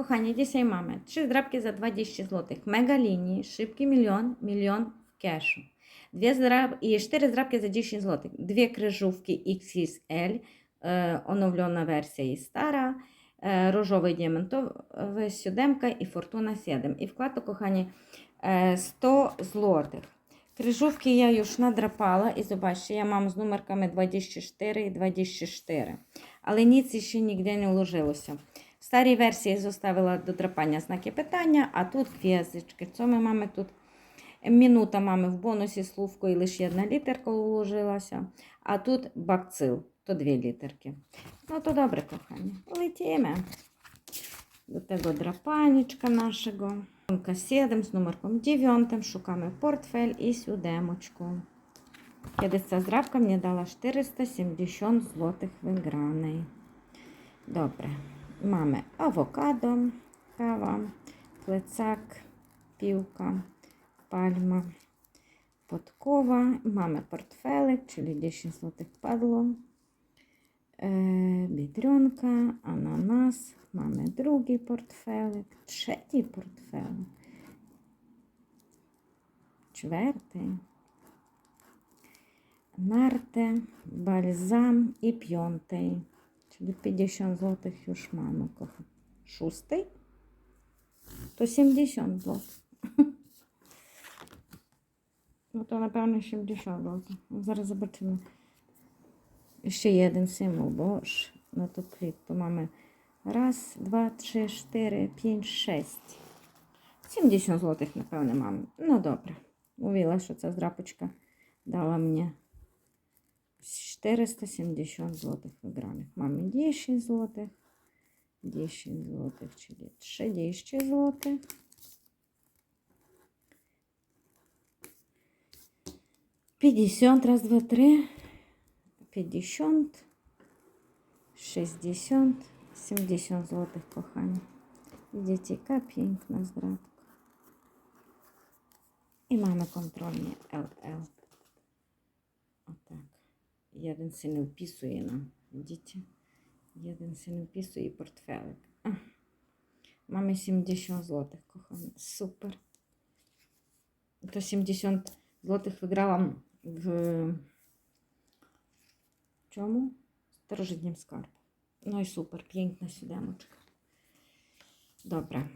Сонечко. Kochanie, dzisiaj mamy trzy zdrabki za 20 zł. Mega linii, szybki milion, milion w cashu. Dwie zdrab... I cztery zdrabki za 10 zł. Dwie kryżówki XXL, e, onowiona wersja i stara, e, różowy diamentowy, siódemka i Fortuna 7. I wkładu, kochani, e, 100 zł. Kryżówki я już надрапала і zobaczcie, я mam з numerkami 24 і 24. Але ніц ще ніде не вложилося. В старій версії zostawила до драпання знаки питання, а тут кв'язочки. Це ми маємо тут мінута маємо в бонусі словко і лише одна літерка уложилася. А тут бакцил, то дві літерки. Ну то добре, кохані. Летімо до tego драпанечка нашого. Сумка 7 з номерком 9. Шукаємо портфель і сюдемочку. 50 здрабка мені дала 470 злотих виграний. Добре. Mamy awokado, kawa, plecak, piłka, palma, podkowa. Mamy portfelek, czyli 10 zł padło. E, biedronka, ananas. Mamy drugi portfelek, trzeci portfelek, czwarty, nartę, balzam i від 50 злотих юшманок. Шостий, то 70 злотих. Ну, то, напевно, 70 злотих. Зараз забачимо. Ще є один символ, бо ж на ту плітку мами. Раз, два, три, чотири, п'ять, шесть. 70 злотих, напевне, мам. Ну, добре. Увіла, що ця здрапочка дала мені. 470 злотих в грамі. Мамі 10 злотих, 10 злотих, czyli 30 злотих. Пятьдесят, раз, два, три, пятьдесят, шестьдесят, сімдесят злотих кохання. Видите, яка пінкна здравка. І маємо контрольні ЛЛ. Jeden się nie wpisuje. No, widzicie? Jeden się nie wpisuje portfelek. Mamy 70 zł, kochani. Super. To 70 zł wygrałam w czemu? Starożytnym skarbu. No i super, piękna siódemeczka. Dobra,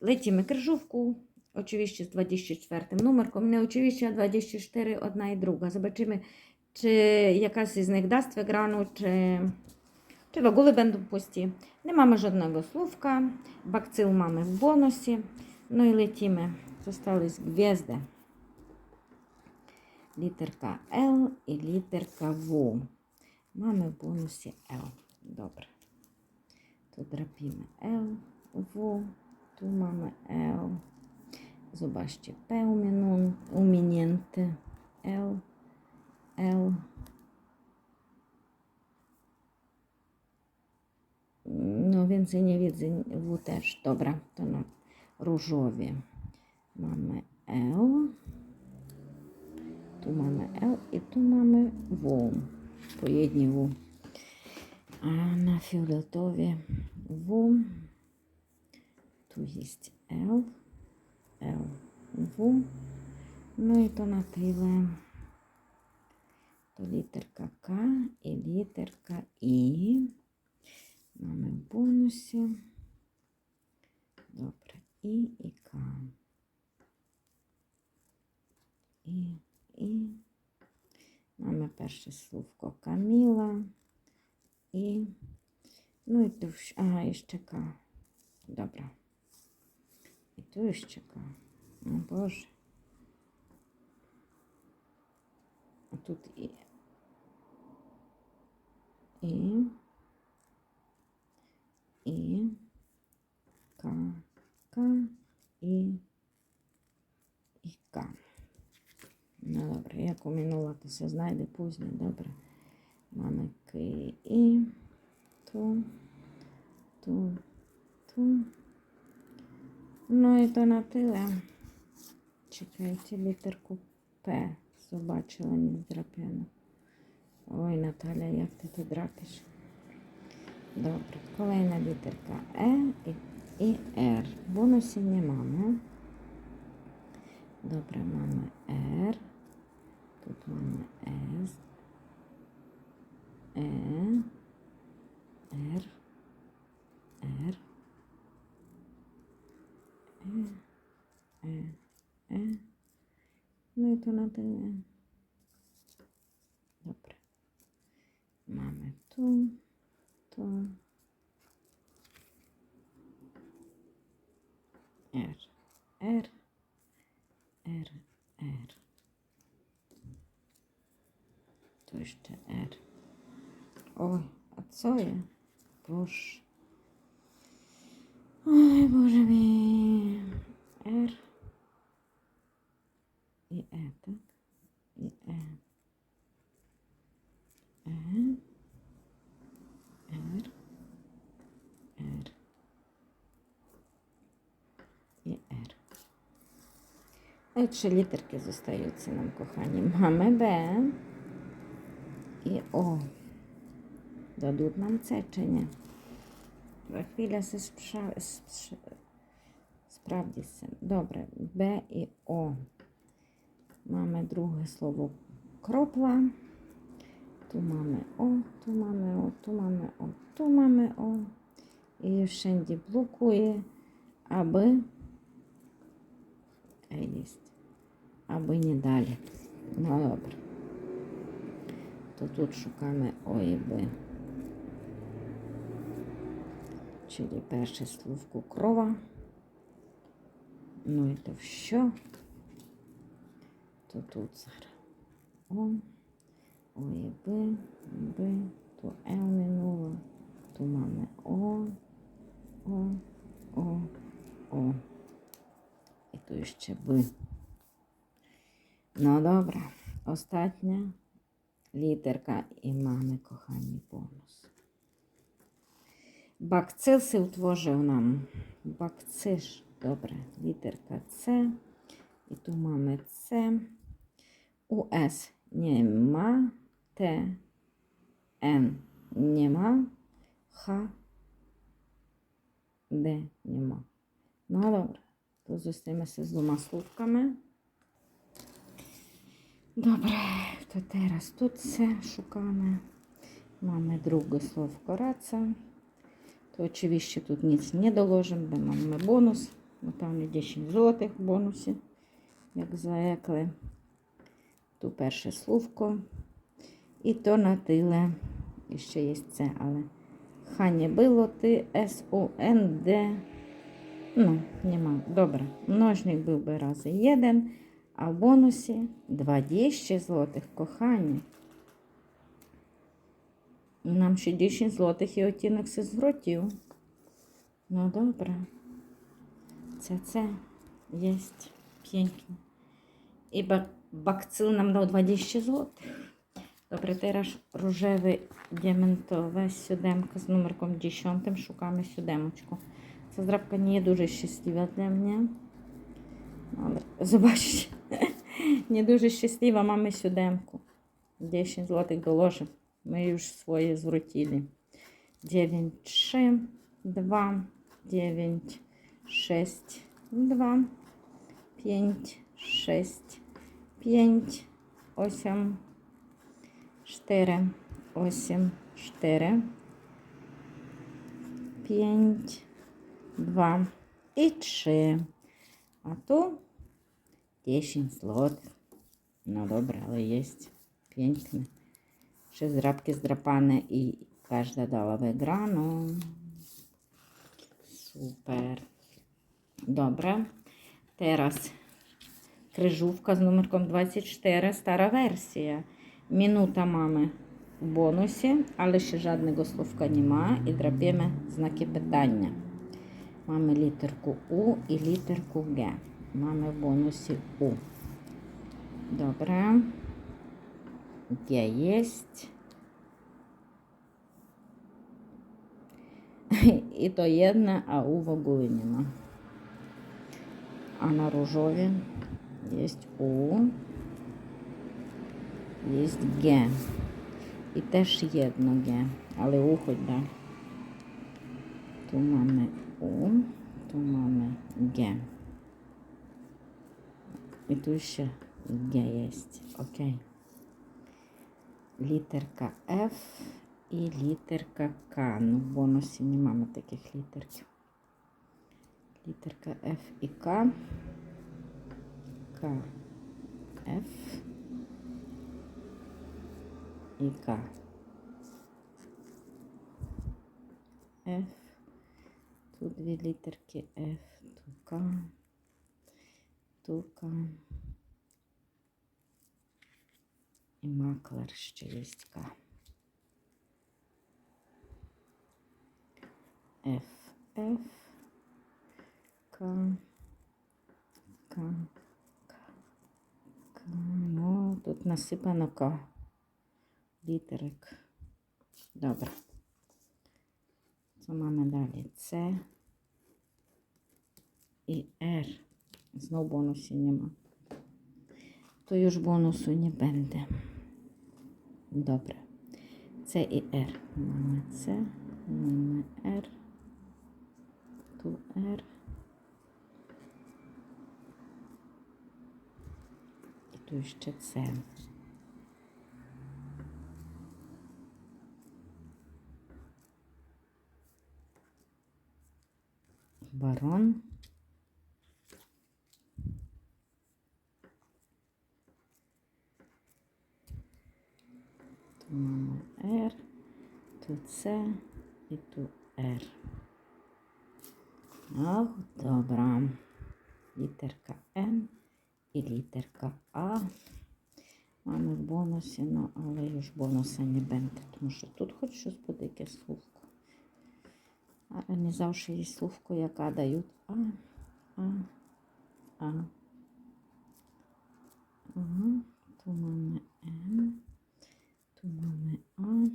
lecimy krzyżówku. Oczywiście z 24 numerką. Nie oczywiście, 24 jedna i druga. Zobaczymy, czy jakaś z nich дасть wygraną, czy, czy w ogóle będą puści. Nie mamy żadnego słówka. Bakcyl mamy w bonusie. No i lecimy. Zostały gwiazdy. Literka L i literka W. Mamy w bonusie L. Dobra. Tu drapimy L, W. Tu mamy L. Zobaczcie, P uminięty, L, L. No więcej nie widzę, W też. Dobra, to na różowie. Mamy L. Tu mamy L tu mamy W. Po jednej W. A na fioletowie W. Tu jest L. L, W. No i to na tyle. Literka K i literka I. Mamy w bonusie. Добре. І і К. І, і. Mamy перше словко Каміла. І. Ну і тут. Ага, і ще К. Добре. І tu jeszcze K. O Boże. A тут i. K. K. I. I K. No dobra, jak minęła, to się znajdę później, dobra. Mamy K i tu, tu, tu. Ну і то на тyle. Чекайте, літерку П. Не здрапину. Ой, Наталя, як ти тут драпиш? Добре, E i, i R. Bonusів nie mamy. Dobra, mamy R. Тут mamy S. E. R. R. E. E. E. No i to na tyle. Dobra. Mamy tu, tu. R, R, R, R. Tu jeszcze R. Oj, je? Boże. Oj, Boże mi. R i E, tak? I E. E. R. R. І R. Ну і trzy literki zostające nam, kochani. Mamy B i Dodуть нам C, чи ні? Хвиля спш... справді. Добре, Б і О. Mamy друге слово кропла. Mamy O, tu mamy O, tu mamy O, tu mamy O. I wszędzie blokuje, aby E jest. Aby nie dali. No dobra. To тут szukamy O і Б. Czyli перше словко крова. Ну і то що? То тут зараз. О. О і Б, Б, то Е минуло, то mamy О, О, О, О. І то ще Б. Ну добре, остання літерка і mamy, кохані, бонус. Бакцил се утворив нам. Бакциш. Добре, літерка С. І тут mamy С. У С nie ma, T, N nie ma, H, D nie ma. No dobra, to zostajemy z dwoma słówkami. Dobra, to teraz тут все szukamy. Mamy drugie słówko raca. To oczywiście тут nic nie dołożymy, bo mamy bonus. Bo tam 10 злотих в бонусі, як заекли. Tu перше словко. І то на тиле. І ще є це, але ха не було ти С О Н Д. Ну, нема. Добре. Множник був би рази один, а в бонусі 20 злотих кохання. Нам ще 10 злотих і оттінок зі зворотів. Ну, добре. Це це є п'єнький. І бакцил нам дав 20 злотих. Добре, teraz różowy діамантове сюдемка з номерком 10. Шукаємо сюдемочку. Ця здрабка не є дуже щаслива для мене. Але, Zobaczcie, nie дуже щаслива, mamy сюдемку. 10 злотих доложив. Ми już своє зврутили. 9, 3, 2, 9, 6, 2, 5, 6, 5, 8, 4, 8, 4, 5, 2 і 3. А то 10 злотих. Ну добре, але є piękne. Ще здрабки здрапане і кожна дала виграну. Супер. Добре. Teraz крижувка з номерком 24, стара версія. Minuta mamy w bonusie, ale ще żadnego słówka nie ma i drapiemy znaki pytania. Mamy literku U i literku G. Mamy w bonusie U. Jest. I to jedne, a U w ogóle nie ma. A na różowie jest U. Є Г. І теж єдно Г. Але уходь, да. Tu mamy U, tu mamy G. I tu jeszcze G jest, ok. Literka F і літерка К. Ну, в бонусі не маємо таких літерків. Літерка F і К. К, F і К. F. Тут дві літерки F, тут К. І маклер ще є. F, F, К, К, К, К. Ну, тут насипано К. Літерик. Добре. Co mamy dalej? C i R. Znowu bonusu nie ma. To już bonusu nie Dobra. C i R. Mamy C, mamy R. Tu R. I tu jeszcze C. Барон. Тут маємо R, тут С і тут R. Ах, добре. Літерка Н і літерка А. Mamy в бонусі, ну, але ж бонуса не буде, тому що тут хоч щось буде якесь словко. Але не завжди є словко, яка дають А, А, А. Ага, tu mamy Н, tu mamy А.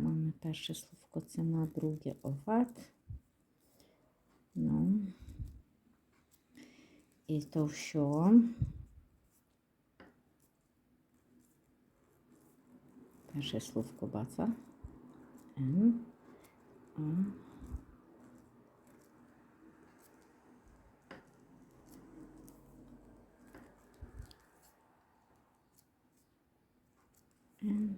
Mamy перше словко це на друге оват. Ну. І то що? Перше словко баца. Н. А. Н.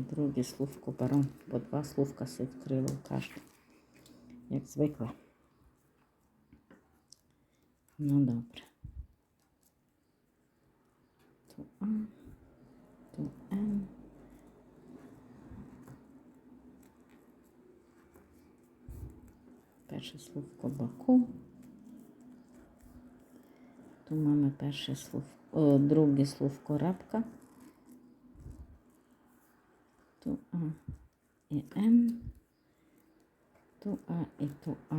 І друге словко беру, бо два словка се відкрили в кожному, як звикла. Ну, добре. Ту А, ту Н. Перше словко Баку. Тут маємо перше словко, о, друге словко рабка. Ту А М. Ту А і ту А.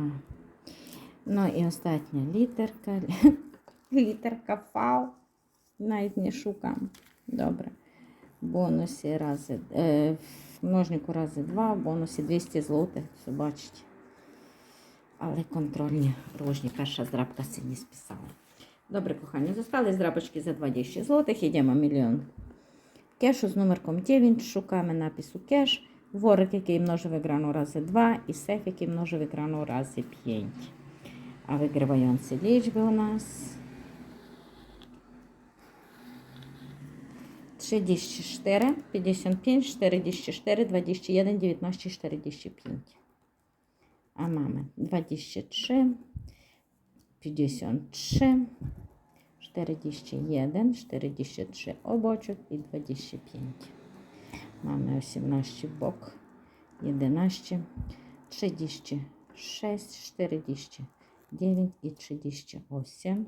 Ну і остання літерка. Літерка Фау. Навіть не шукам. Добре. Бонусі рази, е, в множнику рази 2, в бонусі 200 злотих, все бачите. Але контрольні рожні, перша здрабка не списала. Добре, кохані, зостались здрабочки за 20 злотих, йдемо мільйон кешу з номерком 9, шукаємо напису кеш, ворик, який множив екрану рази 2, і сеф, який множив екрану рази 5. А виграваються лічби у нас 34, 55, 44, 21, 19, 45. А mamy 23, 53, 41, 43 obочок і 25. Mamy 18 bok, 11, 36, 49 і 38,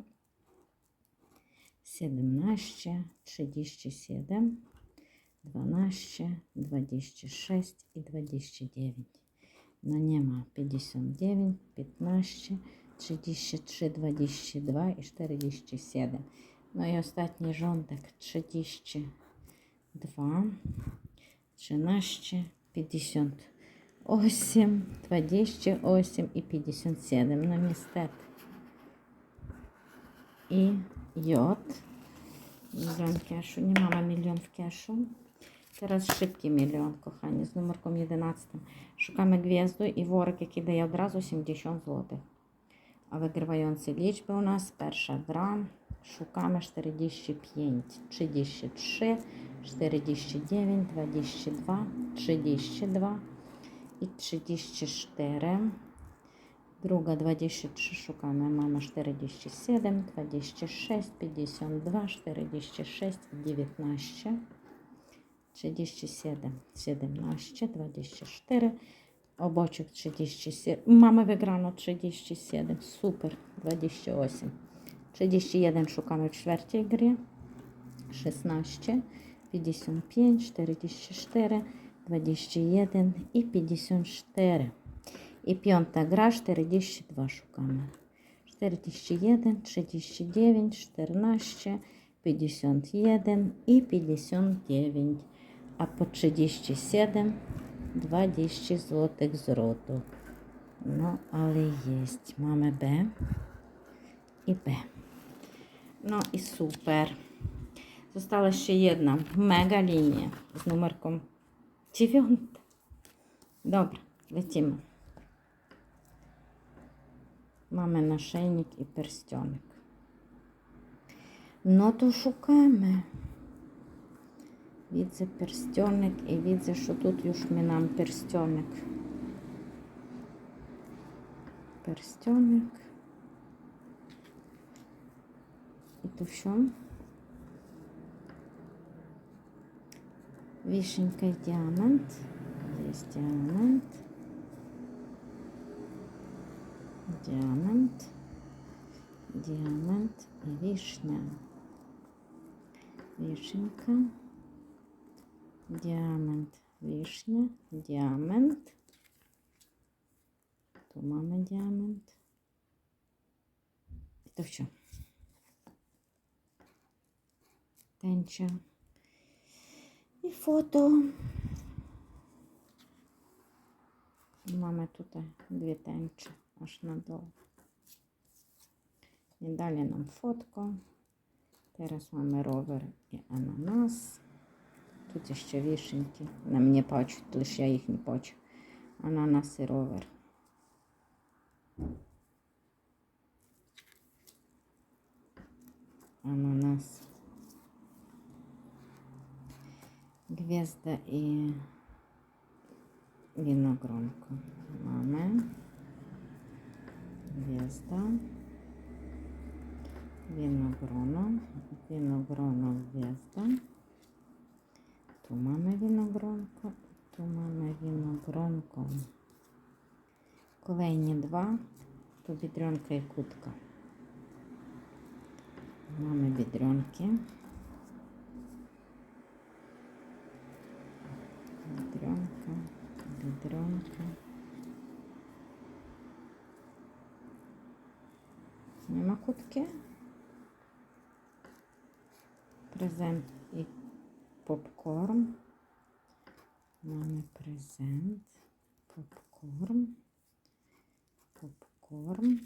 17, 37, 12, 26 і 29. No nie ma 59, 15, 33, 22 i 47. No i ostatni rządek 32, 13, 58, 28 i 57. No niestety. I J. Milion kieszu. Nie mamy milion w kieszu. Teraz szybki milion, kochani, z numerką 11. Szukamy gwiazdu i worek, jaki daje od razu 70 zł. A wygrywające liczby u nas, pierwsza gra, szukamy 45, 33, 49, 22, 32 i 34. Druga 23 szukamy, mamy 47, 26, 52, 46 19. 37, 17, 24, обочок 37, mamy wygrano 37, super, 28, 31 szukamy w czwartej gry, 16, 55, 44, 21 i 54. I piąta gra, 42 szukamy. 41, 39, 14, 51 i 59, a po 37 20 zł zwrotu. No, ale jest. Mamy B i B. No i super. Została jeszcze jedna mega linia z numerką 9. Dobra, lecimy. Mamy naszyjnik i pierścionek. No to szukamy. Widzę pierścionek i widzę, że тут już minam pierścionek. Все. Вишенька и диамант. Здесь диамант. Диамант. Диамант и вишня. Вишенька. Діамант, вишня, діамант. То мама діамант. І то все. Тенча. І фото. Мами тут дві тенчі аж надовго. І далі нам фотко. Teraz mamy rower і ананас. Тут ще вішеньки. На мені пачуть, лише я їх не бачу. Ананас і ровер. Ананас. Гвезда і виногронка. Маме. Гвезда. Виногроно. Виногроно гвезда. Tu mamy winogronko, tu mamy winogronko. Kolejnie dwa, to biedronka i kutka. Mamy biedronki. Biedronka. Nie ma kutki? Prezent попкорн. Mamy презент. Попкорн. Попкорн.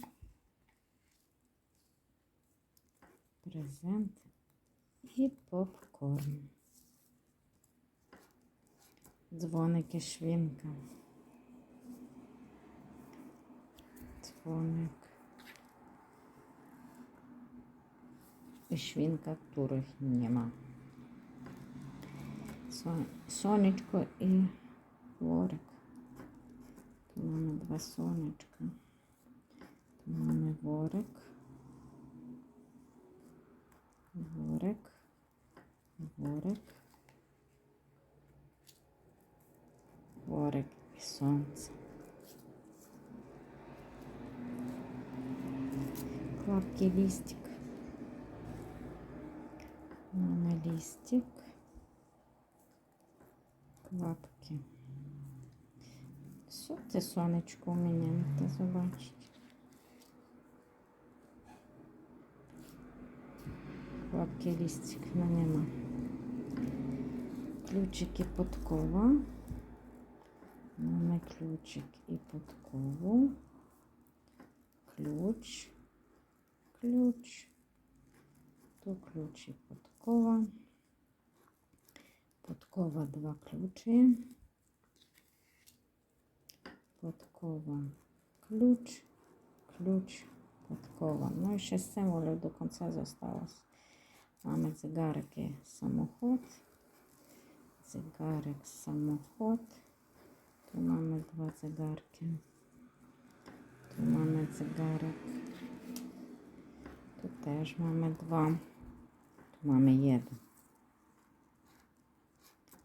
Презент і попкорн. Дзвоники швінка. Дзвоник. І швінка, ma. Сон- сонечко і ворик. Тут mamy два сонечка. Тут mamy ворик. Ворик. Ворик. Ворик і сонце. Клапки листик. Mamy листик. Клапки. Що це сонечко у мене? Та побачить. Клапки листик ну, нема. Ключики подкова. Mamy ключик і подкову. Ключ. Ключ. То ключ і подкова. Подкова. Два ключі. Подкова ключ, ключ, подкова. Ну і ще символів до кінця залишилось. Mamy zegarki samochód, zegarek samochód. Tu mamy dwa zegarki. Tu mamy zegarek. Tu też mamy dwa. Tu mamy jeden.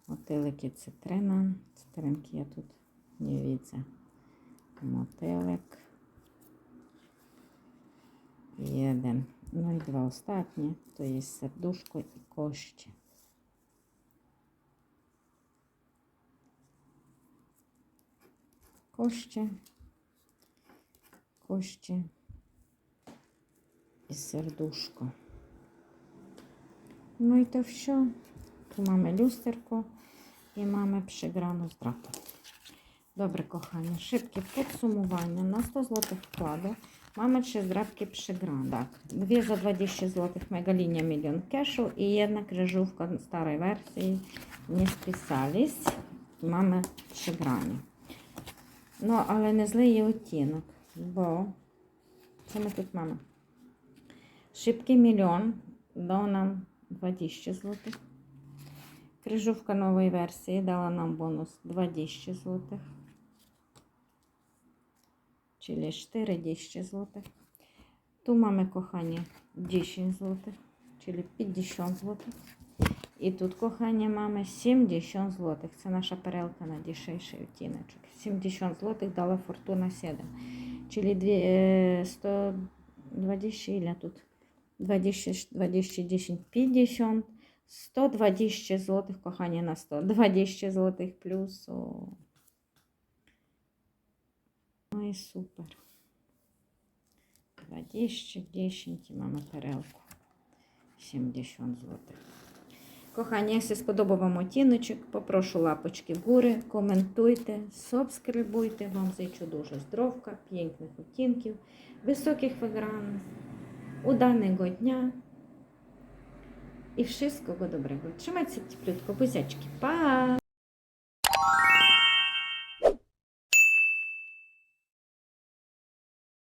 Motyliki cytryna. Cytrynki ja тут nie widzę. Motylek. Jeden. No i dwa ostatnie. To jest serduszko i kości. Kości. Kości. I serduszko. No i to все. Tu mamy lusterko i mamy przegraną zdrapę. Добре, кохання, шибке підсумування. На 100 злотих вкладу mamy trzy zdrabki przegrane. Tak, dwie za 20 zł Megalinia milion cashu i jedna krzyżówka starej wersji nie spisались. Mamy przegranie. No, ale nie zły є оттінок, бо що ми тут маємо? Шибкий мільйон дав нам 20 злотих. Крижówka nowej wersji dała nam bonus 20 zł. Czyli 40 zł. Tu mamy, kochanie, 10 zł, czyli 50 zł. I tu, kochanie, mamy 70 zł. Це наша перелка на dzisiejszy odcineczek. 70 zł dała Fortuna 7. Czyli dwie- e, 120, ile тут? 20, 20, 10, 50. 120 zł, kochanie, na 120 zł plus. O. No i super. 20, 10 i mamy perełku. 70 zł. Kochani, якщо сподобав вам отіночок, попрошу лапочки вгори, коментуйте, субскрибуйте. Вам зичу дуже здоровка, п'єньких оттінків, високих вигранів, уданого дня. І всього доброго. Trzymajcie się бузячки. Па!